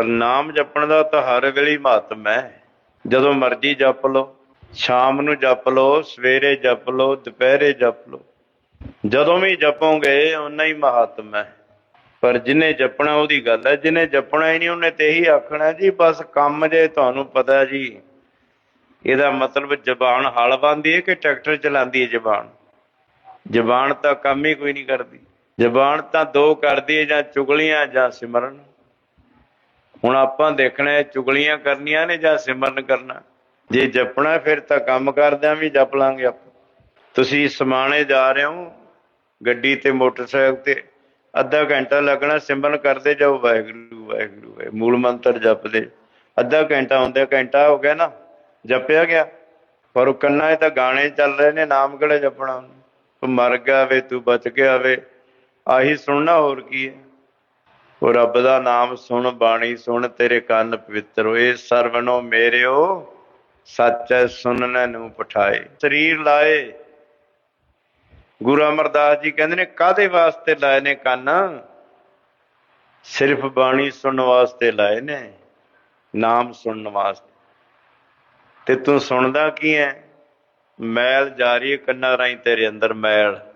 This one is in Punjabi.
ਪਰ ਨਾਮ ਜਪਣ ਦਾ ਤਾਂ ਹਰ ਵੇਲੇ ਹੀ ਹੈ। ਜਦੋਂ ਮਰਜ਼ੀ ਜਪ ਲਓ, ਸ਼ਾਮ ਨੂੰ ਜਪ ਲਓ, ਸਵੇਰੇ ਜਪ ਲਓ, ਦੁਪਹਿਰੇ ਜਪ ਲਓ। ਜਦੋਂ ਵੀ ਜਪੋਗੇ ਉਨਾ ਹੀ ਮਹੱਤਮ ਹੈ। ਪਰ ਜਿਹਨੇ ਜਪਣਾ ਉਹਦੀ ਗੱਲ ਹੈ ਜਿਹਨੇ ਜਪਣਾ ਹੀ ਨਹੀਂ, ਉਹਨੇ ਤੇ ਇਹੀ ਆਖਣਾ ਜੀ, ਬਸ ਕੰਮ ਜੇ ਤੁਹਾਨੂੰ ਪਤਾ ਜੀ। ਇਹਦਾ ਮਤਲਬ ਜ਼ਬਾਨ ਹਲ ਬੰਦੀ ਹੈ ਕਿ ਟਰੈਕਟਰ ਚਲਾਉਂਦੀ ਹੈ ਜ਼ਬਾਨ? ਜ਼ਬਾਨ ਤਾਂ ਕੰਮ ਹੀ ਕੋਈ ਨਹੀਂ ਕਰਦੀ। ਜ਼ਬਾਨ ਤਾਂ ਦੋ ਕਰਦੀ ਹੈ, ਜਾਂ ਚੁਗਲੀਆਂ ਜਾਂ ਸਿਮਰਨ। ਹੁਣ ਆਪਾਂ ਦੇਖਣਾ ਚੁਗਲੀਆਂ ਕਰਨੀਆਂ ਨੇ ਜਾਂ ਸਿਮਰਨ ਕਰਨਾ। ਜੇ ਜਪਣਾ ਫਿਰ ਤਾਂ ਕੰਮ ਕਰਦਿਆਂ ਵੀ ਜਪ ਲਾਂਗੇ ਆਪਾਂ। ਤੁਸੀਂ ਸਮਾਣੇ ਜਾ ਰਹੇ ਹੋ ਗੱਡੀ ਤੇ ਮੋਟਰਸਾਈਕਲ ਤੇ ਅੱਧਾ ਘੰਟਾ ਲੱਗਣਾ ਸਿਮਰਨ ਕਰਦੇ ਜਾਓ ਵਾਹਿਗੁਰੂ ਵਾਹਿਗੁਰੂ ਵਾਹਿਗੁਰੂ, ਮੂਲ ਮੰਤਰ ਜਪਦੇ। ਅੱਧਾ ਘੰਟਾ ਹੁੰਦਾ ਘੰਟਾ ਹੋ ਗਿਆ ਨਾ ਜਪਿਆ ਗਿਆ? ਪਰ ਉਹ ਕੰਨਾਂ 'ਚ ਤਾਂ ਗਾਣੇ ਚੱਲ ਰਹੇ ਨੇ ਨਾਮ ਕਿਹੜਾ ਜਪਣਾ ਉਹਨੇ? ਤੂੰ ਮਰ ਗਿਆ ਵੇ ਤੂੰ ਬਚ ਗਿਆ ਵੇ। ਆਹੀ ਸੁਣਨਾ ਹੋਰ ਕੀ ਹੈ? ਉਹ ਰੱਬ ਦਾ ਨਾਮ ਸੁਣ, ਬਾਣੀ ਸੁਣ, ਤੇਰੇ ਕੰਨ ਪਵਿੱਤਰ ਹੋਏ। ਸਰਵਨੋ ਮੇਰਿਓ, ਸੱਚ ਸੁਣਨ ਨੂੰ ਪਠਾਏ। ਸਰੀਰ ਲਾਏ। ਗੁਰੂ ਅਮਰਦਾਸ ਜੀ ਕਹਿੰਦੇ ਨੇ ਕਾਦੇ ਵਾਸਤੇ ਲਾਏ ਨੇ ਕੰਨ? ਸਿਰਫ ਬਾਣੀ ਸੁਣਨ ਵਾਸਤੇ ਲਾਏ ਨੇ। ਨਾਮ ਸੁਣਨ ਵਾਸਤੇ। ਤੇ ਤੂੰ ਸੁਣਦਾ ਕੀ ਹੈ ਮੈਲ ਜਾ ਜਾਰੀ ਕੰਨਾਂ ਰਾਹੀਂ ਤੇਰੇ ਅੰਦਰ, ਮੈਲ।